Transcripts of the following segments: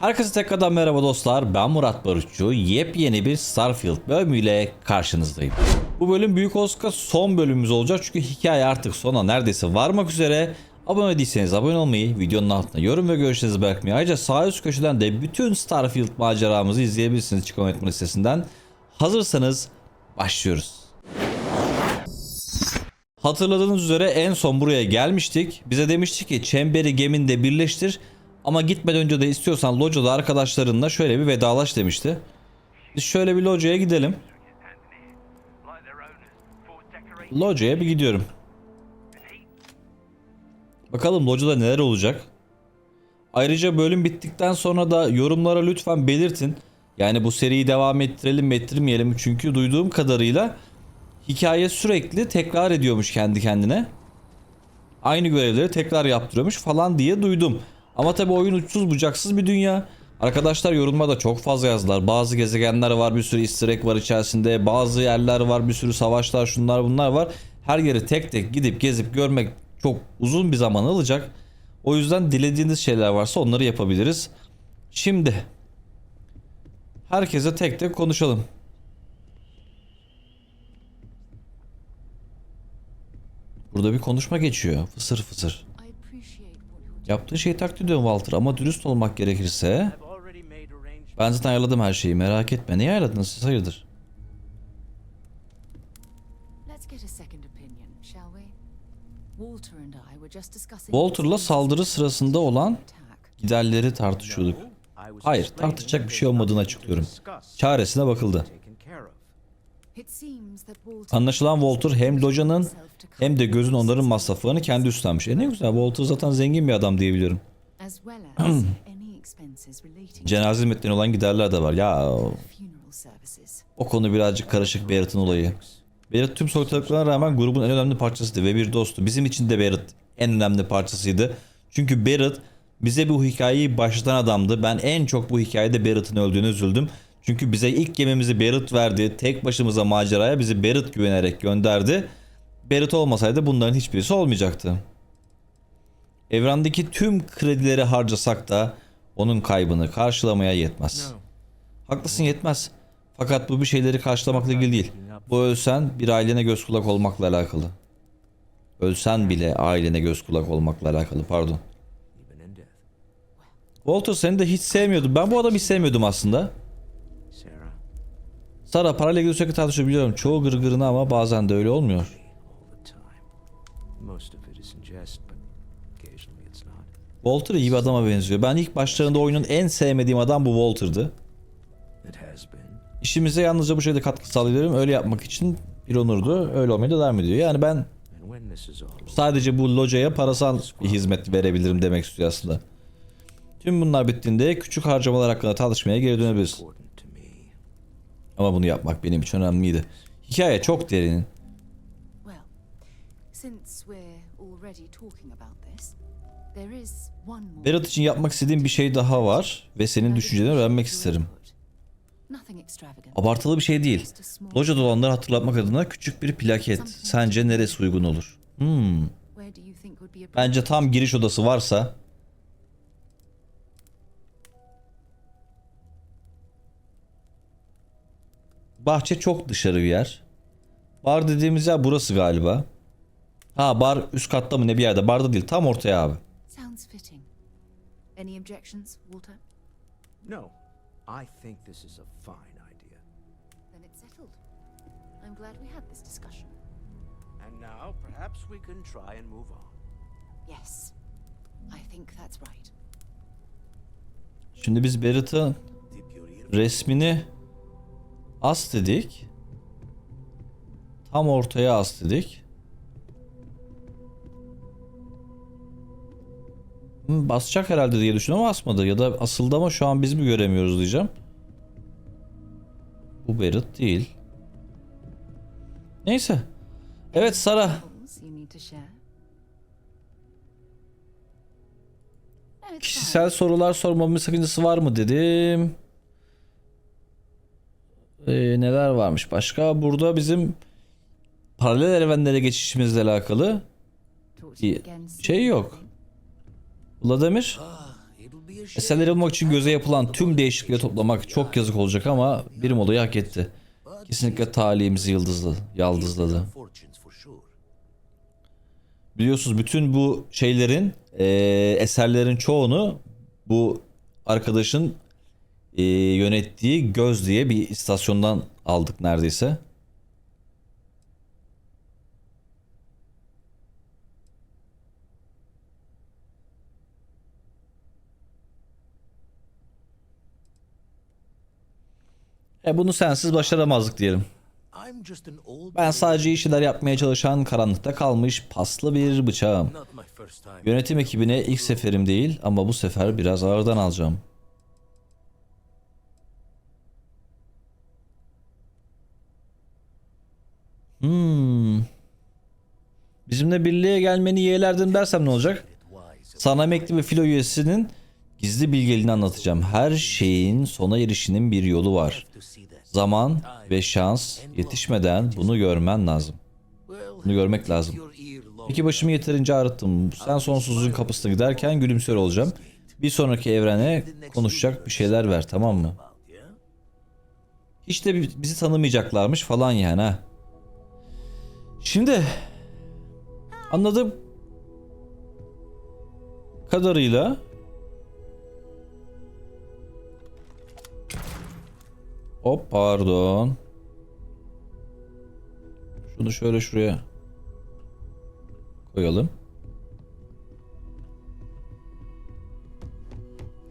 Herkese tekrardan merhaba dostlar. Ben Murat Barutçu. Yepyeni bir Starfield bölümüyle karşınızdayım. Bu bölüm Büyük Oska son bölümümüz olacak. Çünkü hikaye artık sona neredeyse varmak üzere. Abone değilseniz abone olmayı, videonun altına yorum ve görüşlerinizi bırakmayı. Ayrıca sağ üst köşeden de bütün Starfield maceramızı izleyebilirsiniz çıkan etme listesinden. Hazırsanız başlıyoruz. Hatırladığınız üzere en son buraya gelmiştik. Bize demişti ki çemberi geminde birleştir. Ama gitmeden önce de istiyorsan locoda arkadaşlarınla şöyle bir vedalaş demişti. Biz şöyle bir locaya gidelim. Locaya bir gidiyorum. Bakalım locada neler olacak. Ayrıca bölüm bittikten sonra da yorumlara lütfen belirtin. Yani bu seriyi devam ettirelim mi ettirmeyelim? Çünkü duyduğum kadarıyla hikaye sürekli tekrar ediyormuş kendi kendine. Aynı görevleri tekrar yaptırıyormuş falan diye duydum. Ama tabi oyun uçsuz bucaksız bir dünya. Arkadaşlar yorumlarda çok fazla yazdılar. Bazı gezegenler var, bir sürü easter egg var içerisinde. Bazı yerler var, bir sürü savaşlar, şunlar bunlar var. Her yeri tek tek gidip gezip görmek çok uzun bir zaman alacak. O yüzden dilediğiniz şeyler varsa onları yapabiliriz. Şimdi herkese tek tek konuşalım. Burada bir konuşma geçiyor. Fısır fısır. Yaptığı şeyi takdir ediyorum Walter ama dürüst olmak gerekirse ben zaten ayarladım her şeyi merak etme. Neyi ayarladınız siz hayırdır? Walter'la saldırı sırasında olan giderleri tartışıyorduk. Hayır tartışacak bir şey olmadığını açıklıyorum. Çaresine bakıldı. Anlaşılan Walter hem locanın hem de gözün onların masraflarını kendi üstlenmiş. E ne güzel Walter zaten zengin bir adam relating Cenaze hizmetlerine olan giderler de var. Ya o konu birazcık karışık Barrett'ın olayı. Barrett tüm soykırılıklarına rağmen grubun en önemli parçasıydı ve bir dostu. Bizim için de Barrett en önemli parçasıydı. Çünkü Barrett bize bu hikayeyi başlatan adamdı. Ben en çok bu hikayede Barrett'ın öldüğünü üzüldüm. Çünkü bize ilk gemimizi Barrett verdi. Tek başımıza maceraya bizi Barrett güvenerek gönderdi. Barrett olmasaydı bunların hiçbirisi olmayacaktı. Evrendeki tüm kredileri harcasak da onun kaybını karşılamaya yetmez. Haklısın yetmez. Fakat bu bir şeyleri karşılamakla ilgili değil. Bu ölsen bir ailene göz kulak olmakla alakalı. Ölsen bile ailene göz kulak olmakla alakalı pardon. Walter seni de hiç sevmiyordum. Ben bu adamı hiç sevmiyordum aslında. Sara parayla ilgili sürekli tartışabiliyorum. Çoğu gırgırına ama bazen de öyle olmuyor. Walter iyi bir adama benziyor. Ben ilk başlarında oyunun en sevmediğim adam bu Walter'dı. İşimize yalnızca bu şeyde katkı sağlayabilirim. Öyle yapmak için bir onurdu. Öyle olmaya devam ediyor. Yani ben sadece bu locaya parasal bir hizmet verebilirim demek istiyor aslında. Tüm bunlar bittiğinde küçük harcamalar hakkında tartışmaya geri dönebiliriz. Ama bunu yapmak benim için önemliydi. Hikaye çok derin. Well, since we're already talking about this. Berat için yapmak istediğim bir şey daha var ve senin düşüncelerini öğrenmek isterim. Abartılı bir şey değil. Just a small- Loca dolanları hatırlatmak adına küçük bir plaket. Sence neresi uygun olur? Hmm. Bence tam giriş odası varsa Bahçe çok dışarı bir yer. Bar dediğimiz yer burası galiba. Ha bar üst katta mı ne bir yerde. Barda değil tam ortaya abi. Sounds fitting. Any objections, Walter? No, I think this is a fine idea. Then it's settled. I'm glad we had this discussion. And now perhaps we can try and move on. Yes, I think that's right. Şimdi biz Barrett'ın resmini as dedik. Tam ortaya as dedik. Basacak herhalde diye düşünüyorum ama asmadı. Ya da asıldı ama şu an biz mi göremiyoruz diyeceğim. Bu Barrett değil. Neyse. Evet Sara. Kişisel sorular sormamın sakıncası var mı dedim. Ee, neler varmış başka? Burada bizim paralel evrenlere geçişimizle alakalı bir şey yok. Vladimir Eserleri bulmak için göze yapılan tüm değişiklikleri toplamak çok yazık olacak ama birim olayı hak etti. Kesinlikle talihimizi yıldızlı, yaldızladı. Biliyorsunuz bütün bu şeylerin eee, eserlerin çoğunu bu arkadaşın eee, yönettiği Göz diye bir istasyondan aldık neredeyse. E bunu sensiz başaramazdık diyelim. Ben sadece iyi şeyler yapmaya çalışan karanlıkta kalmış paslı bir bıçağım. Yönetim ekibine ilk seferim değil ama bu sefer biraz ağırdan alacağım. Hmm. Bizimle birliğe gelmeni yeğlerdim dersem ne olacak? Sana emekli ve filo üyesinin gizli bilgeliğini anlatacağım. Her şeyin sona erişinin bir yolu var. Zaman ve şans yetişmeden bunu görmen lazım. Bunu görmek lazım. Peki başımı yeterince ağrıttım. Sen sonsuzluğun kapısına giderken gülümsüyor olacağım. Bir sonraki evrene konuşacak bir şeyler ver tamam mı? Hiç de bi- bizi tanımayacaklarmış falan yani ha. Şimdi anladığım kadarıyla Hop pardon. Şunu şöyle şuraya koyalım.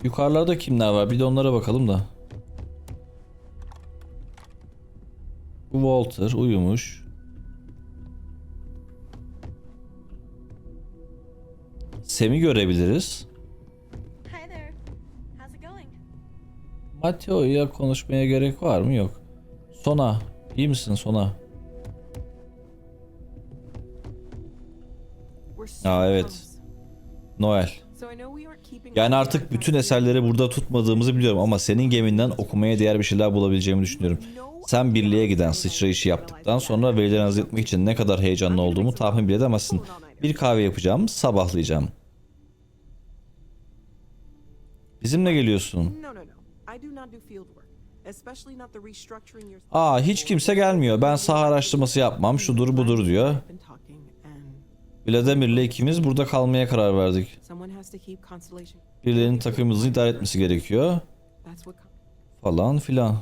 Yukarılarda kimler var? Bir de onlara bakalım da. Walter uyumuş. Sem'i görebiliriz. Mateo'ya konuşmaya gerek var mı? Yok. Sona. iyi misin Sona? Aa evet. Noel. Yani artık bütün eserleri burada tutmadığımızı biliyorum ama senin geminden okumaya değer bir şeyler bulabileceğimi düşünüyorum. Sen birliğe giden sıçrayışı yaptıktan sonra verileri analiz etmek için ne kadar heyecanlı olduğumu tahmin bile edemezsin. Bir kahve yapacağım, sabahlayacağım. Bizimle geliyorsun. Aa hiç kimse gelmiyor. Ben saha araştırması yapmam, şudur budur diyor. Vladimir'le ikimiz burada kalmaya karar verdik. Birilerinin takımımızı idare etmesi gerekiyor. Falan filan.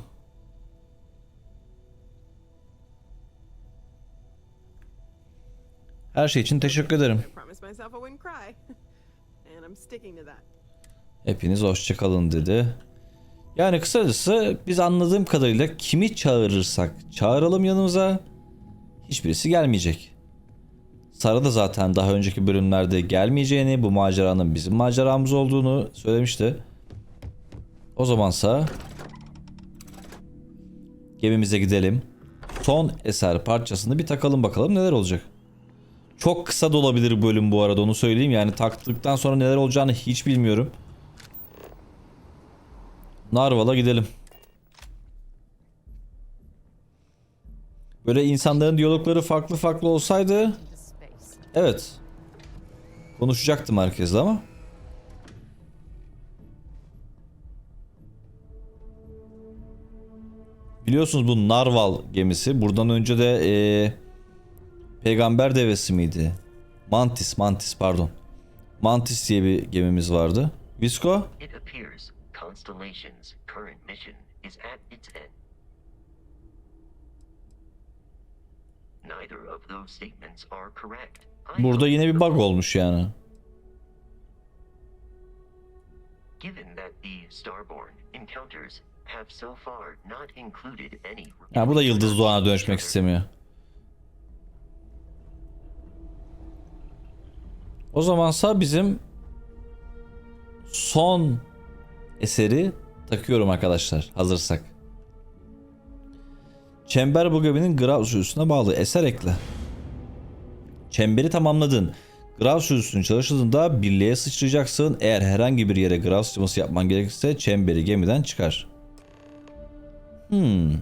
Her şey için teşekkür ederim. Hepiniz hoşçakalın dedi. Yani kısacası biz anladığım kadarıyla kimi çağırırsak çağıralım yanımıza hiçbirisi gelmeyecek. Sara da zaten daha önceki bölümlerde gelmeyeceğini, bu maceranın bizim maceramız olduğunu söylemişti. O zamansa gemimize gidelim. Son eser parçasını bir takalım bakalım neler olacak. Çok kısa da olabilir bölüm bu arada onu söyleyeyim. Yani taktıktan sonra neler olacağını hiç bilmiyorum. Narval'a gidelim. Böyle insanların diyalogları farklı farklı olsaydı. Evet konuşacaktım herkesle ama biliyorsunuz bu Narval gemisi buradan önce de eee, peygamber devesi miydi? Mantis, Mantis pardon. Mantis diye bir gemimiz vardı. Visco? Neither of those statements are correct. Burada yine bir bug olmuş yani. Ha, bu da Yıldız Doğan'a dönüşmek istemiyor. O zamansa bizim son eseri takıyorum arkadaşlar hazırsak. Çember bu geminin grav sürüsüne bağlı. Eser ekle. Çemberi tamamladın. Grav sürüsünün çalıştığında birliğe sıçrayacaksın. Eğer herhangi bir yere grav sıçraması yapman gerekirse çemberi gemiden çıkar. Hmm.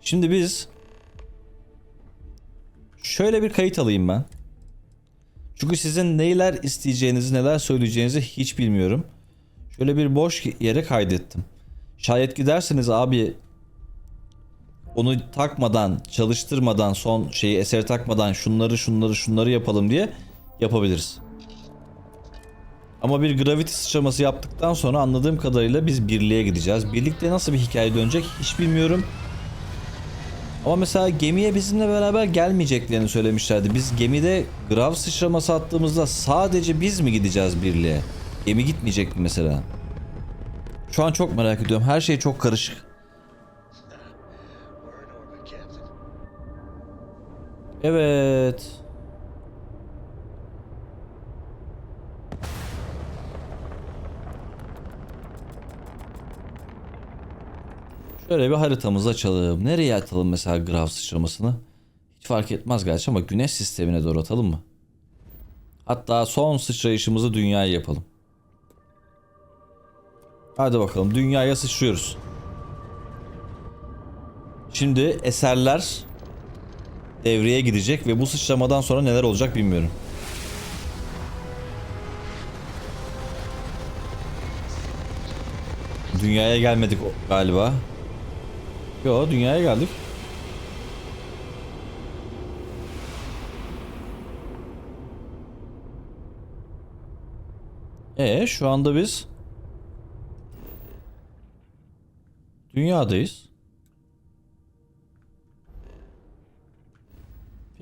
Şimdi biz şöyle bir kayıt alayım ben. Çünkü sizin neler isteyeceğinizi, neler söyleyeceğinizi hiç bilmiyorum. Şöyle bir boş yere kaydettim. Şayet giderseniz abi onu takmadan, çalıştırmadan, son şeyi eseri takmadan şunları şunları şunları yapalım diye yapabiliriz. Ama bir gravity sıçraması yaptıktan sonra anladığım kadarıyla biz birliğe gideceğiz. Birlikte nasıl bir hikaye dönecek hiç bilmiyorum. Ama mesela gemiye bizimle beraber gelmeyeceklerini söylemişlerdi. Biz gemide grav sıçraması attığımızda sadece biz mi gideceğiz birliğe? Gemi gitmeyecek mi mesela? Şu an çok merak ediyorum. Her şey çok karışık. Evet. Şöyle bir haritamızı açalım. Nereye atalım mesela grav sıçramasını? Hiç fark etmez gerçi ama güneş sistemine doğru atalım mı? Hatta son sıçrayışımızı dünyaya yapalım. Hadi bakalım dünyaya sıçrıyoruz. Şimdi eserler devreye gidecek ve bu sıçramadan sonra neler olacak bilmiyorum. Dünyaya gelmedik galiba. Yo dünyaya geldik. E şu anda biz dünyadayız.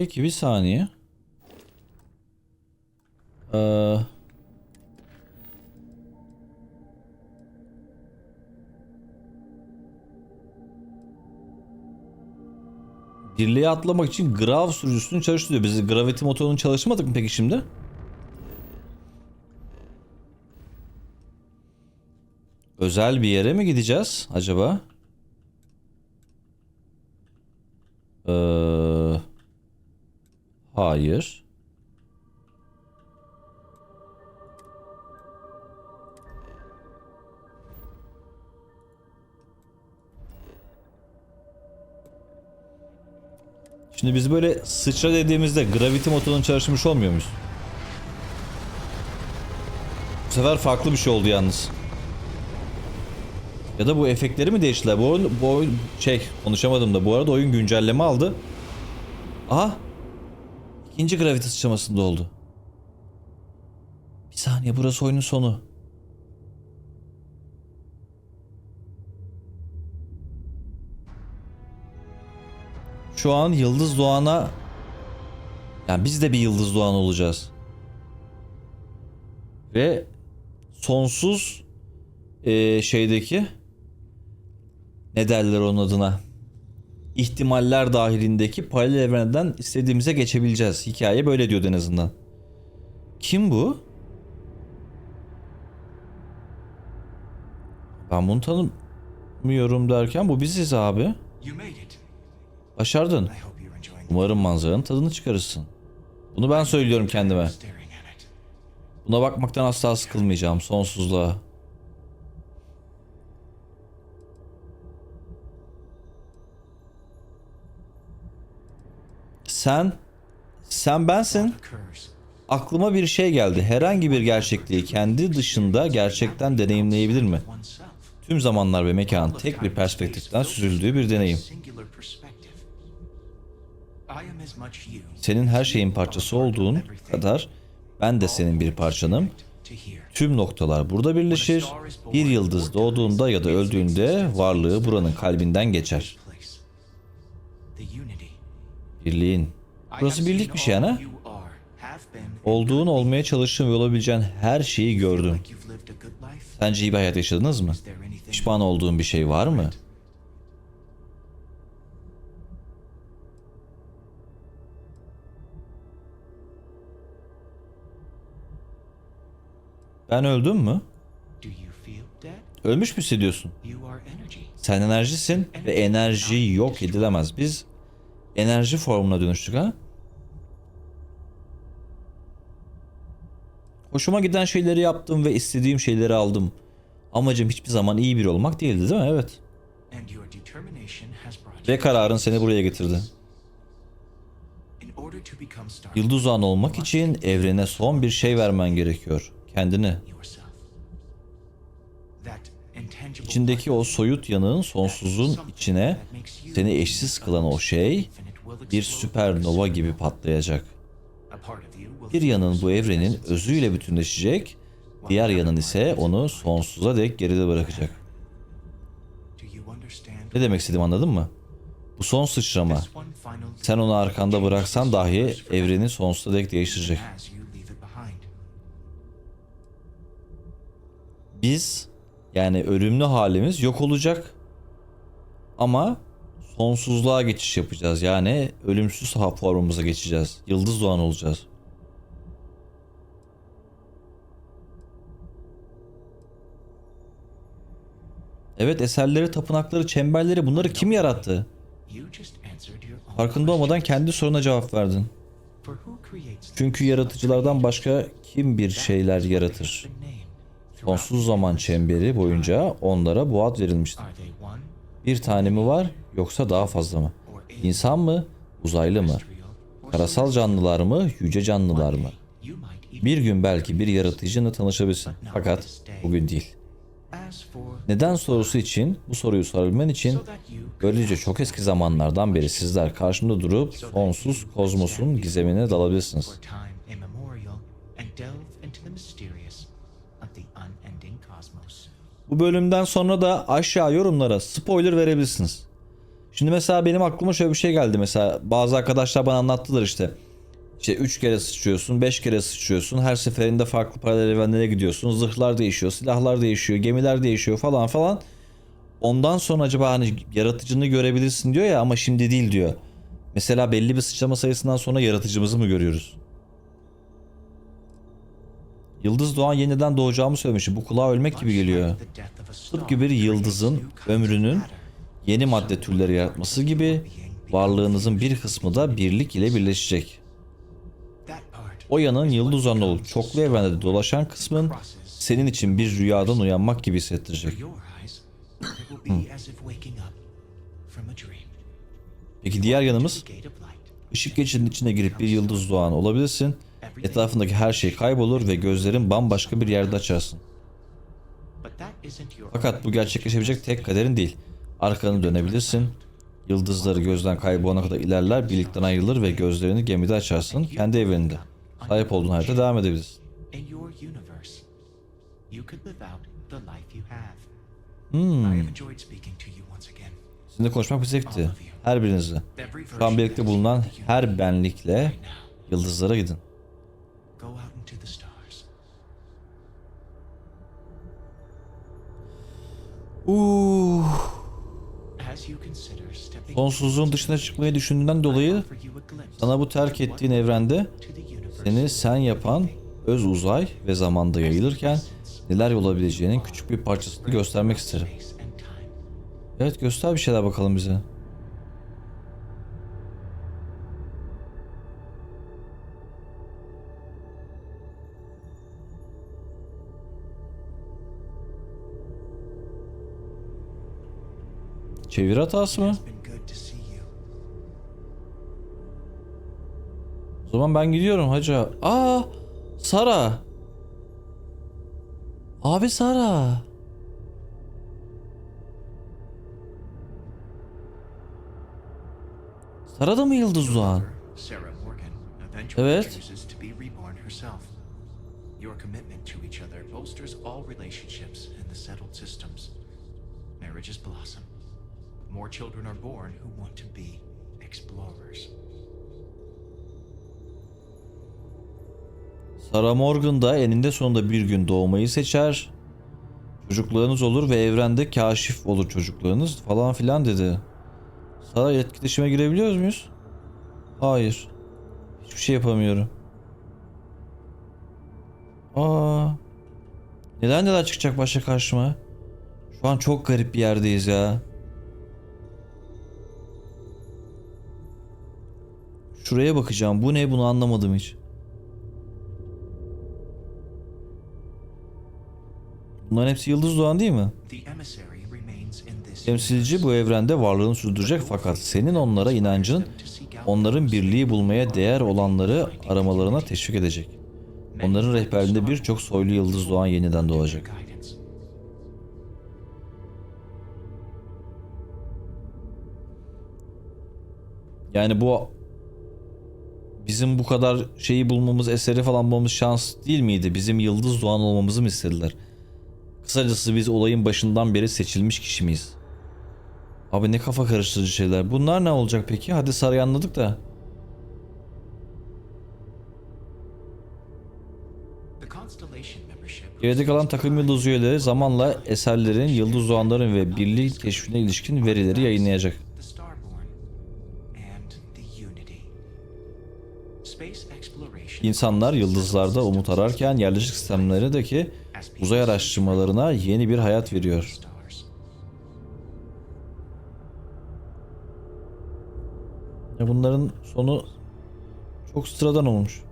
Peki bir saniye. Ee, birliğe atlamak için grav sürücüsünü çalıştırıyor. Biz gravity motorunu çalışmadık mı peki şimdi? Özel bir yere mi gideceğiz acaba? Hayır. Şimdi biz böyle sıçra dediğimizde gravity motorunun çalışmış olmuyor muyuz? Bu sefer farklı bir şey oldu yalnız. Ya da bu efektleri mi değiştiler? Bu bu oyun şey konuşamadım da bu arada oyun güncelleme aldı. Aha. İkinci gravity sıçramasında oldu. Bir saniye burası oyunun sonu. Şu an Yıldız Doğan'a yani biz de bir Yıldız Doğan olacağız. Ve sonsuz eee, şeydeki ne derler onun adına ihtimaller dahilindeki paralel evrenden istediğimize geçebileceğiz. Hikaye böyle diyor en azından. Kim bu? Ben bunu tanımıyorum derken bu biziz abi. Başardın. Umarım manzaranın tadını çıkarırsın. Bunu ben söylüyorum kendime. Buna bakmaktan asla sıkılmayacağım sonsuzluğa. Sen sen bensin. Aklıma bir şey geldi. Herhangi bir gerçekliği kendi dışında gerçekten deneyimleyebilir mi? Tüm zamanlar ve mekan tek bir perspektiften süzüldüğü bir deneyim. Senin her şeyin parçası olduğun kadar ben de senin bir parçanım. Tüm noktalar burada birleşir. Bir yıldız doğduğunda ya da öldüğünde varlığı buranın kalbinden geçer. Birliğin. Burası birlikmiş all yani. and Olduğun olmaya çalıştığın ve olabileceğin her şeyi life. Sence iyi bir hayat yaşadınız mı? Pişman olduğun bir şey var mı? Ben öldüm mü? Ölmüş mü hissediyorsun? Sen enerjisin ve enerji yok edilemez. Biz enerji formuna dönüştük ha? Hoşuma giden şeyleri yaptım ve istediğim şeyleri aldım. Amacım hiçbir zaman iyi biri olmak değildi değil mi? Evet. Ve kararın seni buraya getirdi. Yıldız Doğan olmak için evrene son bir şey vermen gerekiyor. Kendini. İçindeki o soyut yanığın sonsuzun içine seni eşsiz kılan o şey bir süpernova gibi patlayacak. Bir yanın bu evrenin özüyle bütünleşecek, diğer yanın ise onu sonsuza dek geride bırakacak. Ne demek istediğimi anladın mı? Bu son sıçrama. Sen onu arkanda bıraksan dahi evreni sonsuza dek değiştirecek. Biz yani ölümlü halimiz yok olacak. Ama sonsuzluğa geçiş yapacağız. Yani ölümsüz formumuza geçeceğiz. Yıldız doğan olacağız. Evet eserleri, tapınakları, çemberleri bunları kim yarattı? Farkında olmadan kendi soruna cevap verdin. Çünkü yaratıcılardan başka kim bir şeyler yaratır? Sonsuz zaman çemberi boyunca onlara bu ad verilmiştir. Bir tane mi var yoksa daha fazla mı? İnsan mı? Uzaylı mı? Karasal canlılar mı? Yüce canlılar mı? Bir gün belki bir yaratıcıyla tanışabilirsin. Fakat bugün değil. Neden sorusu için, bu soruyu sorabilmen için böylece çok eski zamanlardan beri sizler karşımda durup sonsuz kozmosun gizemine dalabilirsiniz. Bu bölümden sonra da aşağı yorumlara spoiler verebilirsiniz. Şimdi mesela benim aklıma şöyle bir şey geldi mesela bazı arkadaşlar bana anlattılar işte. İşte 3 kere sıçrıyorsun, 5 kere sıçrıyorsun. Her seferinde farklı paralel evrenlere gidiyorsun. Zırhlar değişiyor, silahlar değişiyor, gemiler değişiyor falan falan. Ondan sonra acaba hani yaratıcını görebilirsin diyor ya ama şimdi değil diyor. Mesela belli bir sıçrama sayısından sonra yaratıcımızı mı görüyoruz? Yıldız Doğan yeniden doğacağımı söylemişti. Bu kulağa ölmek gibi geliyor. Tıpkı bir yıldızın ömrünün yeni madde türleri yaratması gibi varlığınızın bir kısmı da birlik ile birleşecek. O yanın yıldız olup çoklu evrende dolaşan kısmın senin için bir rüyadan uyanmak gibi hissettirecek. dream. Peki diğer yanımız ışık geçidinin içine girip bir yıldız doğan olabilirsin. Etrafındaki her şey kaybolur ve gözlerin bambaşka bir yerde açarsın. Fakat bu gerçekleşebilecek tek kaderin değil. Arkanı dönebilirsin. Yıldızları gözden kaybolana kadar ilerler, birlikten ayrılır ve gözlerini gemide açarsın. Kendi evreninde. Sahip olduğun hayata devam edebilirsin. Hmm. Sizinle konuşmak bir zevkti. Her birinizi. Every Şu an birlikte bulunan her benlikle yıldızlara gidin. Uuu. Sonsuzluğun dışına çıkmayı düşündüğünden dolayı sana bu terk ettiğin evrende seni sen yapan öz uzay ve zamanda yayılırken neler olabileceğinin küçük bir parçasını göstermek isterim. Evet göster bir şeyler bakalım bize. Çevir hatası mı? O zaman ben gidiyorum hacı. Aa, Sara. Abi Sara. Sara da mı Yıldız eventually Evet. Your commitment to each other bolsters all relationships in the settled systems. Marriages blossom. More children are born who want to be explorers. Sarah Morgan da eninde sonunda bir gün doğmayı seçer. Çocuklarınız olur ve evrende kaşif olur çocuklarınız falan filan dedi. Sara etkileşime girebiliyor muyuz? Hayır. Hiçbir şey yapamıyorum. Aa. Neler neler çıkacak başka karşıma? Şu an çok garip bir yerdeyiz ya. Şuraya bakacağım. Bu ne bunu anlamadım hiç. Bunların hepsi Yıldız Doğan değil mi? Temsilci bu evrende varlığını sürdürecek fakat senin onlara inancın onların birliği bulmaya değer olanları aramalarına teşvik edecek. Onların rehberliğinde birçok soylu yıldız doğan yeniden doğacak. Yani bu bizim bu kadar şeyi bulmamız, eseri falan bulmamız şans değil miydi? Bizim yıldız doğan olmamızı mı istediler? Kısacası biz olayın başından beri seçilmiş kişi miyiz? Abi ne kafa karıştırıcı şeyler. Bunlar ne olacak peki? Hadi sarıyı anladık da. Geride kalan takım yıldız üyeleri zamanla eserlerin, yıldız doğanların ve birliği keşfine ilişkin verileri yayınlayacak. İnsanlar yıldızlarda umut ararken yerleşik sistemlerdeki uzay araştırmalarına yeni bir hayat veriyor. Ya bunların sonu çok sıradan olmuş.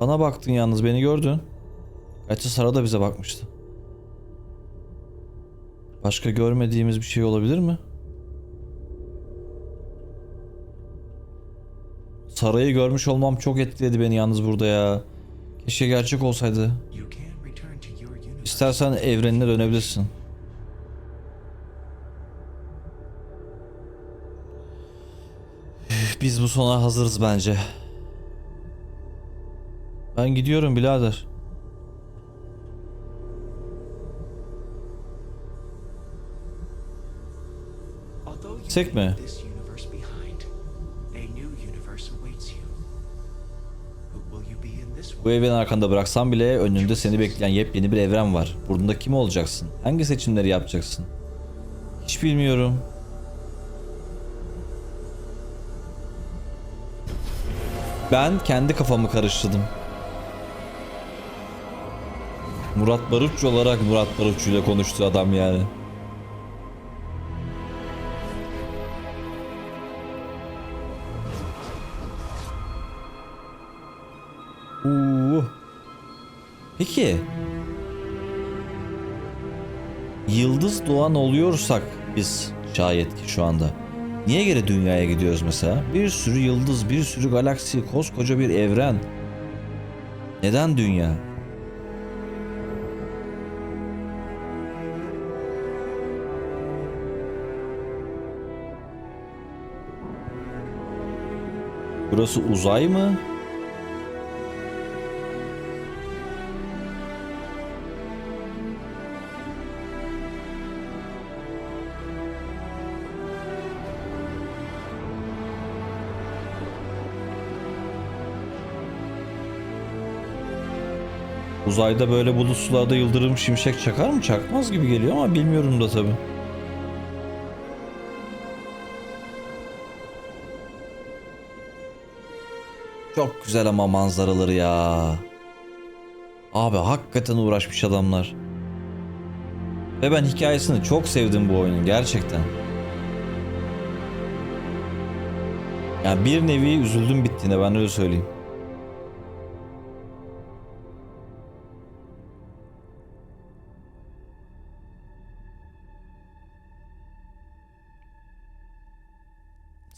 Bana baktın yalnız beni gördün. Gerçi Sara da bize bakmıştı. Başka görmediğimiz bir şey olabilir mi? Sarayı görmüş olmam çok etkiledi beni yalnız burada ya. Keşke gerçek olsaydı. İstersen evrenine dönebilirsin. Üf, Biz bu sona hazırız bence. Ben gidiyorum birader. Tek mi? Bu evreni arkanda bıraksan bile önünde seni bekleyen yepyeni bir evren var. Burada kim olacaksın? Hangi seçimleri yapacaksın? Hiç bilmiyorum. Ben kendi kafamı karıştırdım. Murat Barutçu olarak Murat Barutçu ile konuştu adam yani. Uuu. Peki. Yıldız doğan oluyorsak biz şayet ki şu anda. Niye geri dünyaya gidiyoruz mesela? Bir sürü yıldız, bir sürü galaksi, koskoca bir evren. Neden dünya? Burası uzay mı? Uzayda böyle bulut sularda yıldırım şimşek çakar mı? Çakmaz gibi geliyor ama bilmiyorum da tabi. Çok güzel ama manzaraları ya. Abi hakikaten uğraşmış adamlar. Ve ben hikayesini çok sevdim bu oyunun gerçekten. Yani bir nevi üzüldüm bittiğine ben öyle söyleyeyim.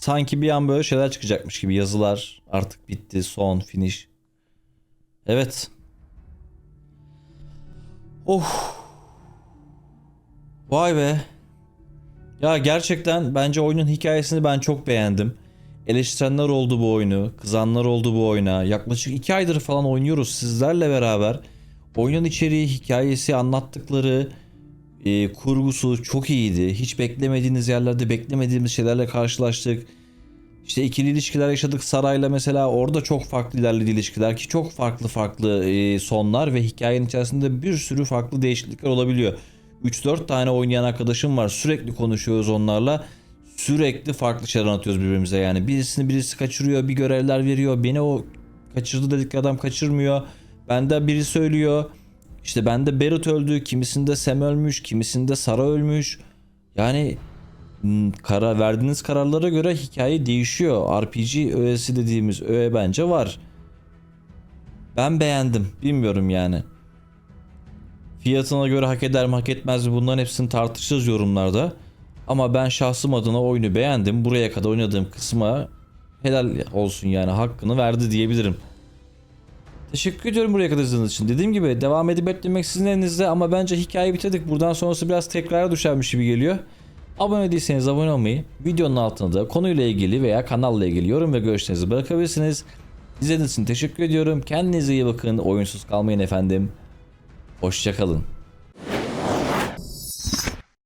Sanki bir an böyle şeyler çıkacakmış gibi yazılar artık bitti son finish. Evet. Oh. Vay be. Ya gerçekten bence oyunun hikayesini ben çok beğendim. Eleştirenler oldu bu oyunu, kızanlar oldu bu oyuna. Yaklaşık 2 aydır falan oynuyoruz sizlerle beraber. Oyunun içeriği, hikayesi, anlattıkları, e, kurgusu çok iyiydi. Hiç beklemediğiniz yerlerde beklemediğimiz şeylerle karşılaştık. İşte ikili ilişkiler yaşadık. Saray'la mesela orada çok farklı ilerledi ilişkiler ki çok farklı farklı e, sonlar ve hikayenin içerisinde bir sürü farklı değişiklikler olabiliyor. 3-4 tane oynayan arkadaşım var. Sürekli konuşuyoruz onlarla. Sürekli farklı şeyler anlatıyoruz birbirimize. Yani birisini birisi kaçırıyor bir görevler veriyor. Beni o kaçırdı dedik adam kaçırmıyor. Bende biri söylüyor işte bende Barrett öldü kimisinde Sam ölmüş kimisinde Sara ölmüş yani Hmm, karar verdiğiniz kararlara göre hikaye değişiyor. RPG öğesi dediğimiz öğe bence var. Ben beğendim. Bilmiyorum yani. Fiyatına göre hak eder mi hak etmez mi bunların hepsini tartışacağız yorumlarda. Ama ben şahsım adına oyunu beğendim. Buraya kadar oynadığım kısma helal olsun yani hakkını verdi diyebilirim. Teşekkür ediyorum buraya kadar izlediğiniz için. Dediğim gibi devam edip etmemek sizin elinizde ama bence hikayeyi bitirdik. Buradan sonrası biraz tekrara düşermiş gibi geliyor. Abone değilseniz abone olmayı, videonun altına da konuyla ilgili veya kanalla ilgili yorum ve görüşlerinizi bırakabilirsiniz. İzlediğiniz için teşekkür ediyorum. Kendinize iyi bakın. Oyunsuz kalmayın efendim. Hoşçakalın.